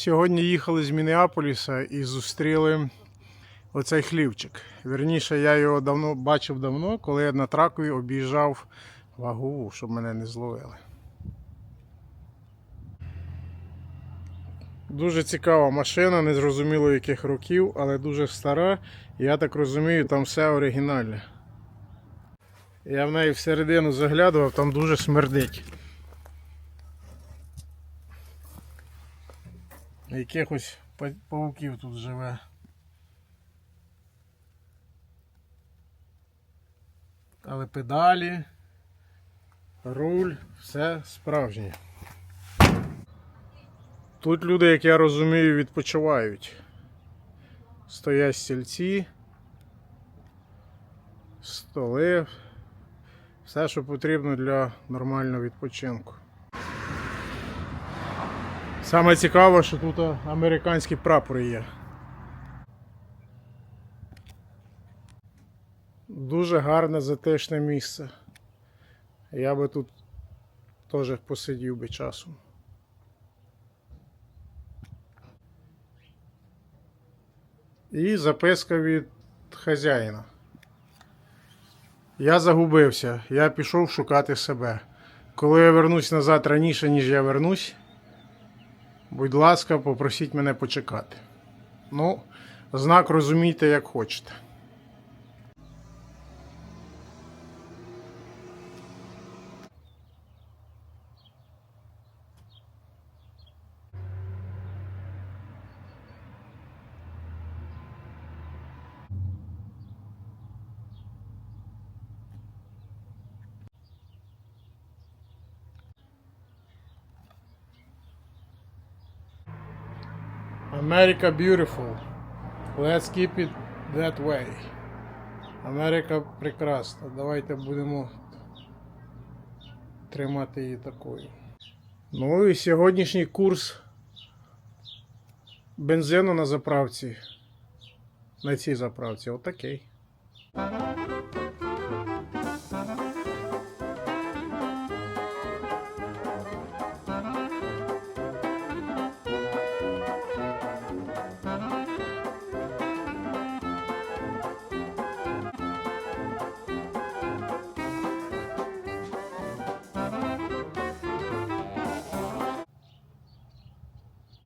Сьогодні їхали з Мінеаполіса і зустріли оцей хлівчик. Вірніше, я його давно бачив давно, коли я на тракові об'їжджав вагу, щоб мене не зловили. Дуже цікава машина, не зрозуміло яких років, але дуже стара. Я так розумію, там все оригінальне. Я в неї всередину заглядував, там дуже смердить. Якихось пауків тут живе. Але педалі, руль, все справжнє. Тут люди, як я розумію, відпочивають. Стоять стільці, столи, все, що потрібно для нормального відпочинку. Саме цікаве, що тут американські прапори є. Дуже гарне затишне місце. Я би тут теж посидів би часом. І записка від хазяїна. Я загубився, я пішов шукати себе. Коли я вернусь назад раніше, ніж я вернусь, будь ласка, попросіть мене почекати. Ну, знак розумійте, як хочете. America beautiful. Let's keep it that way. Америка прекрасна. Давайте будемо тримати її такою. Ну і сьогоднішній курс бензину на заправці. На цій заправці. Отакий.